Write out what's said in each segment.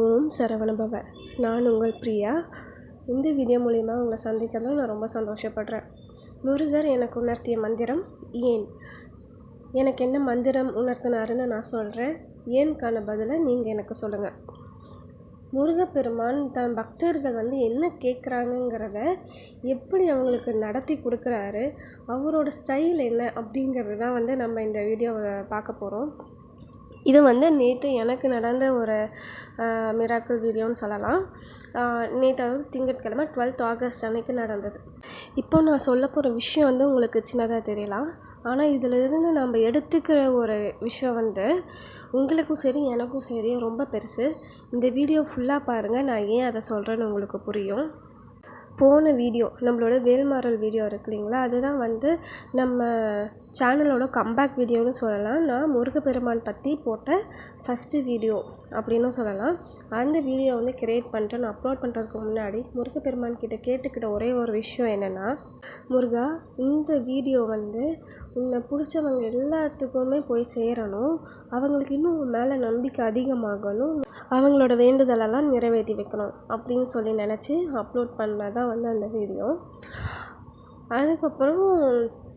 ஓம் சரவணபவ. நான் உங்கள் பிரியா. இந்த வீடியோ மூலிமா உங்களை சந்திக்கிறதும் நான் ரொம்ப சந்தோஷப்படுறேன். முருகர் எனக்கு உணர்த்திய மந்திரம் ஏன்? எனக்கு என்ன மந்திரம் உணர்த்தினாருன்னு நான் சொல்கிறேன் ஏன்கான பதிலை நீங்கள் எனக்கு சொல்லுங்கள் முருகப்பெருமான் தன் பக்தர்கள் வந்து என்ன கேட்குறாங்கங்கிறத எப்படி அவங்களுக்கு நடத்தி கொடுக்குறாரு அவரோட ஸ்டைல் என்ன அப்படிங்கிறது தான் வந்து நம்ம இந்த வீடியோவை பார்க்க போகிறோம் இது வந்து நேற்று எனக்கு நடந்த ஒரு மிராக்கிள் வீடியோன்னு சொல்லலாம். நேற்று அதாவது திங்கட்கிழமை டுவெல்த் ஆகஸ்ட் அன்னைக்கு நடந்தது. இப்போ நான் சொல்ல போகிற விஷயம் வந்து உங்களுக்கு சின்னதாக தெரியலாம். ஆனால் இதிலிருந்து நம்ம எடுத்துக்கிற ஒரு விஷயம் வந்து உங்களுக்கும் சரி எனக்கும் சரி ரொம்ப பெருசு. இந்த வீடியோ ஃபுல்லாக பாருங்கள் நான் ஏன் அதை சொல்கிறேன்னு உங்களுக்கு புரியும். போன வீடியோ நம்மளோட வேல்மாறல் வீடியோ இருக்கு இல்லைங்களா? அதுதான் வந்து நம்ம சேனலோட கம்பேக் வீடியோன்னு சொல்லலாம். நான் முருகப்பெருமான் பற்றி போட்ட ஃபஸ்ட்டு வீடியோ அப்படின்னு சொல்லலாம். அந்த வீடியோ வந்து கிரியேட் பண்ணிட்டு நான் அப்லோட் பண்ணுறதுக்கு முன்னாடி முருகப்பெருமான் கிட்ட கேட்டுக்கிட்ட ஒரே ஒரு விஷயம் என்னென்னா முருகா இந்த வீடியோ வந்து உன்னை பிடிச்சவங்க எல்லாத்துக்குமே போய் சேரணும். அவங்களுக்கு இன்னும் மேலே நம்பிக்கை அதிகமாகணும். அவங்களோட வேண்டுதலெல்லாம் நிறைவேற்றி வைக்கணும் அப்படின்னு சொல்லி நினச்சி அப்லோட் பண்ணதான் வந்து அந்த வீடியோ அதுக்கப்புறம்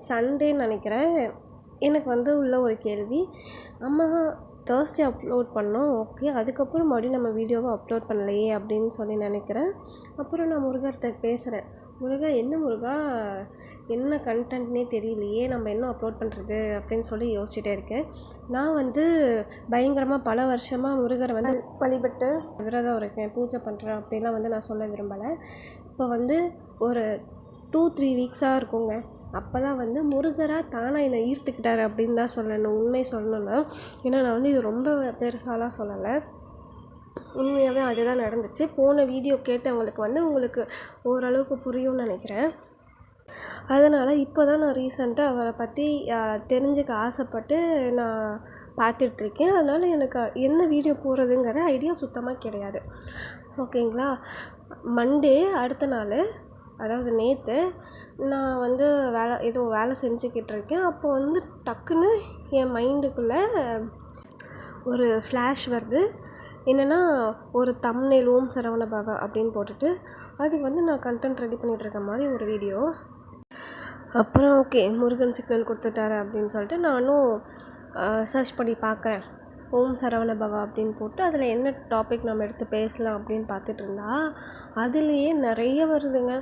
சண்டே நினைக்கிறேன். எனக்கு வந்து உள்ள ஒரு கேள்வி அம்மா தேர்ஸ்டே அப்லோட் பண்ணோம். ஓகே அதுக்கப்புறம் மறுபடியும் நம்ம வீடியோவை அப்லோட் பண்ணலையே அப்படின்னு சொல்லி நினைக்கிறேன். அப்புறம் நான் முருகர்கிட்ட பேசுகிறேன் முருகா என்ன முருகா? என்ன கண்டென்ட்னே தெரியலையே. நம்ம என்ன அப்லோட் பண்ணுறது அப்படின்னு சொல்லி யோசிச்சுட்டே இருக்கேன். நான் வந்து பயங்கரமாக பல வருஷமாக முருகரை வந்து வழிபட்டு விரதம் இருக்கேன். பூஜை பண்ணுறேன் அப்படிலாம் வந்து நான் சொல்ல விரும்பலை. இப்போ வந்து ஒரு டூ த்ரீ வீக்ஸாக இருக்குங்க. அப்போ தான் வந்து முருகராக தானாக என்னை ஈர்த்துக்கிட்டார் அப்படின்னு தான் சொல்லணும் உண்மை சொல்லணும்னா. ஏன்னா நான் வந்து இது ரொம்ப பெருசாலாம் சொல்லலை. உண்மையாகவே அதுதான் நடந்துச்சு. போன வீடியோ கேட்டவங்களுக்கு வந்து உங்களுக்கு ஓரளவுக்கு புரியும்னு நினைக்கிறேன். அதனால் இப்போ தான் நான் ரீசெண்டாக அவரை பற்றி தெரிஞ்சுக்க ஆசைப்பட்டு நான் பார்த்துட்ருக்கேன். அதனால் எனக்கு என்ன வீடியோ போடுறதுங்கிற ஐடியா சுத்தமாக கிடையாது. ஓகேங்களா? மண்டே அடுத்த நாள் அதாவது நேற்று நான் வந்து வேலை ஏதோ வேலை செஞ்சுக்கிட்டு இருக்கேன். அப்போ வந்து டக்குன்னு என் மைண்டுக்குள்ளே ஒரு ஃப்ளாஷ் வருது. என்னென்னா ஒரு தம்னேல் ஓம் சரவண பவ அப்படின்னு போட்டுட்டு அதுக்கு வந்து நான் கண்டென்ட் ரெடி பண்ணிகிட்ருக்க மாதிரி ஒரு வீடியோ அப்புறம் ஓகே முருகன் சிக்னல் கொடுத்துட்டாரு அப்படின்னு சொல்லிட்டு நானும் சர்ச் பண்ணி பார்க்குறேன். ஓம் சரவண பவா அப்படின்னு போட்டு அதில் என்ன டாபிக் நம்ம எடுத்து பேசலாம் அப்படின்னு பார்த்துட்டு இருந்தா அதுலேயே நிறைய வருதுங்க.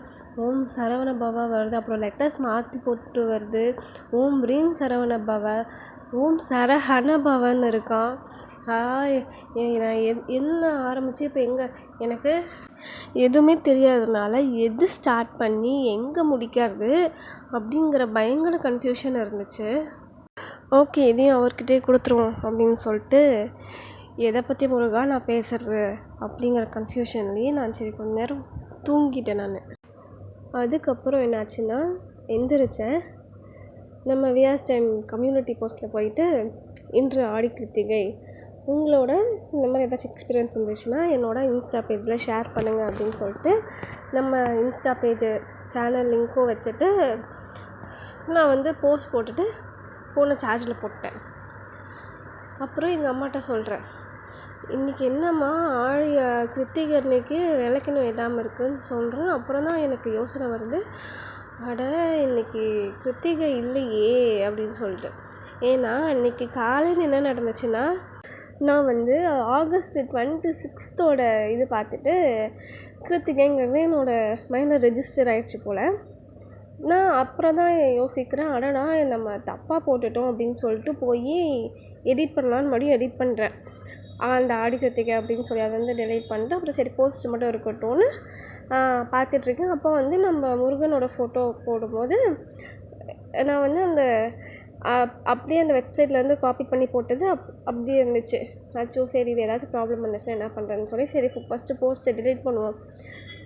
ஓம் சரவண பவா வருது அப்புறம் லெட்டர்ஸ் மாற்றி போட்டு வருது. ஓம் ரீம் சரவண பவ ஓம் சரஹன பவன் இருக்கான். நான் எத் என்ன ஆரம்பித்து இப்போ எங்கே எனக்கு எதுவுமே தெரியாததுனால எது ஸ்டார்ட் பண்ணி எங்கே முடிக்கிறது அப்படிங்கிற பயங்கர கன்ஃபியூஷன் இருந்துச்சு. ஓகே இதையும் அவர்கிட்டே கொடுத்துருவோம் அப்படின்னு சொல்லிட்டு எதை பற்றி முருகா நான் பேசுகிறது அப்படிங்கிற கன்ஃபியூஷன்லேயே நான் சரி கொஞ்ச நேரம் தூங்கிட்டேன் நான். அதுக்கப்புறம் என்னாச்சுன்னா எந்திரிச்சேன். நம்ம வியாஸ் டைம் கம்யூனிட்டி போஸ்ட்டில் போயிட்டு இன்று ஆடி கிருத்திகை. உங்களோட இந்த மாதிரி ஏதாச்சும் எக்ஸ்பீரியன்ஸ் இருந்துச்சுன்னா என்னோடய இன்ஸ்டா பேஜில் ஷேர் பண்ணுங்கள் அப்படின்னு சொல்லிட்டு நம்ம இன்ஸ்டா பேஜு சேனல் லிங்க்கும் வச்சுட்டு நான் வந்து போஸ்ட் போட்டுட்டு ஃபோனை சார்ஜில் போட்டேன். அப்புறம் எங்கள் அம்மாட்ட சொல்கிறேன் இன்றைக்கி என்னம்மா ஆழிய கிருத்திகை அன்னைக்கு விளக்கணும் எதாமல் இருக்குதுன்னு சொல்கிறேன் அப்புறம் தான் எனக்கு யோசனை வருது. அட இன்றைக்கி கிருத்திகை இல்லையே அப்படின்னு சொல்லிட்டு ஏன்னா அன்றைக்கி காலையில் என்ன நடந்துச்சுன்னா நான் வந்து ஆகஸ்ட் டுவெண்ட்டி சிக்ஸ்த்தோட இது பார்த்துட்டு கிருத்திகைங்கிறது என்னோடய மைண்டில் ரெஜிஸ்டர் ஆகிடுச்சு போல். நான் அப்புறம் தான் யோசிக்கிறேன். அடடா நம்ம தப்பாக போட்டுட்டோம் அப்படின்னு சொல்லிட்டு போய் எடிட் பண்ணலான்னு மறுபடியும் எடிட் பண்ணுறேன் அந்த ஆடிக்கிறதுக்கு அப்படின்னு சொல்லி அதை வந்து டெலிட் பண்ணிட்டு அப்புறம் சரி போஸ்ட் மட்டும் இருக்கட்டும்னு பார்த்துட்ருக்கேன். அப்போ வந்து நம்ம முருகனோட ஃபோட்டோ போடும்போது நான் வந்து அந்த அப்படியே அந்த வெப்சைட்லேருந்து காப்பி பண்ணி போட்டது அப் அப்படியே இருந்துச்சு. அச்சோ சரி இது ஏதாச்சும் ப்ராப்ளம் வந்துச்சுன்னா என்ன பண்ணுறேன்னு சொல்லி சரி ஃபஸ்ட்டு போஸ்ட்டை டெலிட் பண்ணுவோம்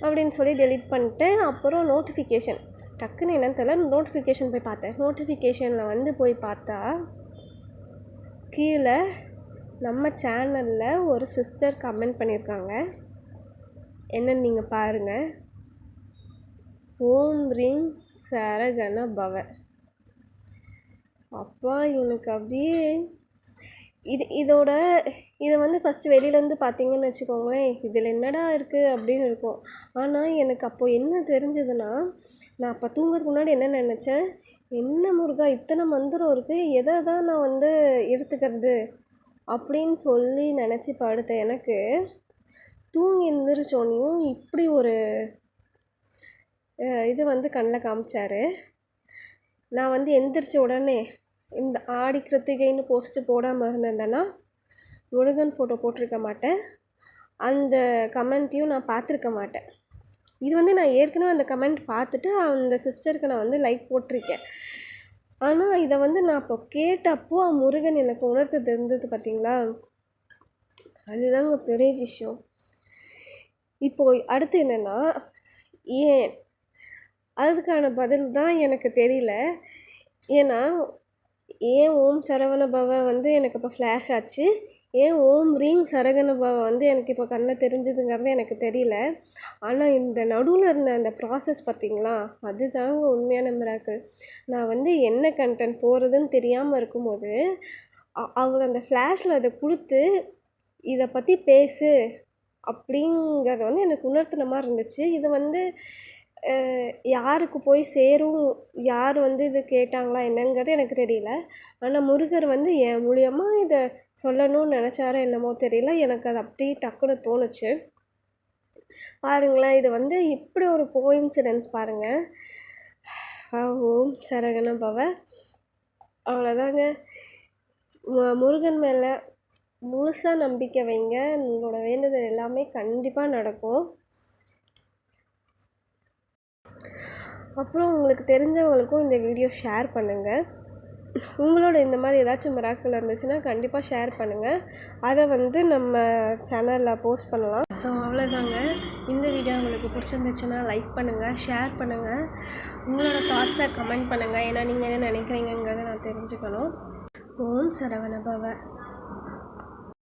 அப்படின்னு சொல்லி டெலிட் பண்ணிட்டேன் அப்புறம் நோட்டிஃபிகேஷன் டக்குன்னு என்னன்னு தெரியல. நோட்டிஃபிகேஷன் போய் பார்த்தேன். நோட்டிஃபிகேஷனில் வந்து போய் பார்த்தா கீழே நம்ம சேனலில் ஒரு சிஸ்டர் கமெண்ட் பண்ணியிருக்காங்க. என்னன்னு நீங்கள் பாருங்கள் ஓம் ரிங் சரகண பவ. அப்பா எனக்கு அப்படியே இது இதோட இதை வந்து ஃபஸ்ட்டு வெளியிலேருந்து பார்த்தீங்கன்னு வச்சுக்கோங்களேன் இதில் என்னடா இருக்குது அப்படின்னு இருக்கும். ஆனால் எனக்கு அப்போது என்ன தெரிஞ்சதுன்னா நான் அப்போ தூங்குறதுக்கு முன்னாடி என்ன நினச்சேன்? என்ன முருகா இத்தனை மந்திரம் இருக்குது எதை தான் நான் வந்து எடுத்துக்கிறது அப்படின்னு சொல்லி நினச்சி படுத்த எனக்கு தூங்கி எந்திரிச்சோன்னையும் இப்படி ஒரு இது வந்து கண்ணில் காமிச்சார். நான் வந்து எந்திரிச்ச உடனே இந்த ஆடி கிருத்திகைன்னு போஸ்ட்டு போடாமல் இருந்திருந்தேன்னா முருகன் ஃபோட்டோ போட்டிருக்க மாட்டேன். அந்த கமெண்ட்டையும் நான் பார்த்துருக்க மாட்டேன். இது வந்து நான் ஏற்கனவே அந்த கமெண்ட் பார்த்துட்டு அந்த சிஸ்டருக்கு நான் வந்து லைக் போட்டிருக்கேன். ஆனால் இதை வந்து நான் இப்போ கேட்டப்போ முருகன் எனக்கு உணர்த்து தெரிஞ்சது பார்த்தீங்களா? அதுதாங்க பெரிய விஷயம். இப்போ அடுத்து என்னென்னா ஏன்? அதுக்கான பதில் தான் எனக்கு தெரியல. ஏன்னா ஏன் ஓம் சரவண பவ வந்து எனக்கு இப்போ ஃப்ளாஷ் ஆச்சு? ஏன் ஓம் ரீங் சரகண பவ வந்து எனக்கு இப்போ கண்ணில் தெரிஞ்சதுங்கிறது எனக்கு தெரியல. ஆனால் இந்த நடுவில் இருந்த அந்த ப்ராசஸ் பார்த்திங்களா அதுதாங்க உண்மையான மிராக்கள் நான் வந்து என்ன கண்டென்ட் போகிறதுன்னு தெரியாமல் இருக்கும்போது அவங்க அவர் அந்த ஃப்ளாஷில் அதை கொடுத்து இதை பற்றி பேசு அப்படிங்கிறத வந்து எனக்கு உணர்த்தின மாதிரி இருந்துச்சு. இது வந்து யாருக்கு போய் சேரும் யார் வந்து இது கேட்டாங்களா என்னங்கிறது எனக்கு தெரியல. ஆனால் முருகர் வந்து என் மூலியமாக இதை சொல்லணும்னு நினச்சாரோ என்னமோ தெரியல. எனக்கு அது அப்படியே டக்குன்னு தோணுச்சு. பாருங்களேன் இது வந்து இப்படி ஒரு கோயின்சிடென்ஸ் பாருங்கள் ஓம் சரகண பவ. அவ்வளோதாங்க முருகன் மேலே முழுசாக நம்பிக்கை வைங்க. உங்களோட வேண்டுதல் எல்லாமே கண்டிப்பாக நடக்கும். அப்புறம் உங்களுக்கு தெரிஞ்சவங்களுக்கும் இந்த வீடியோ ஷேர் பண்ணுங்கள் உங்களோட இந்த மாதிரி ஏதாச்சும் மிராக்கள் இருந்துச்சுன்னா கண்டிப்பாக ஷேர் பண்ணுங்கள் அதை வந்து நம்ம சேனலில் போஸ்ட் பண்ணலாம். ஸோ அவ்வளோதாங்க இந்த வீடியோ உங்களுக்கு பிடிச்சிருந்துச்சுன்னா லைக் பண்ணுங்கள் ஷேர் பண்ணுங்கள் உங்களோட தாட்ஸை கமெண்ட் பண்ணுங்கள் ஏன்னா நீங்கள் என்ன நினைக்கிறீங்கங்கிறத நான் தெரிஞ்சுக்கணும். ஓம் சரவணபவ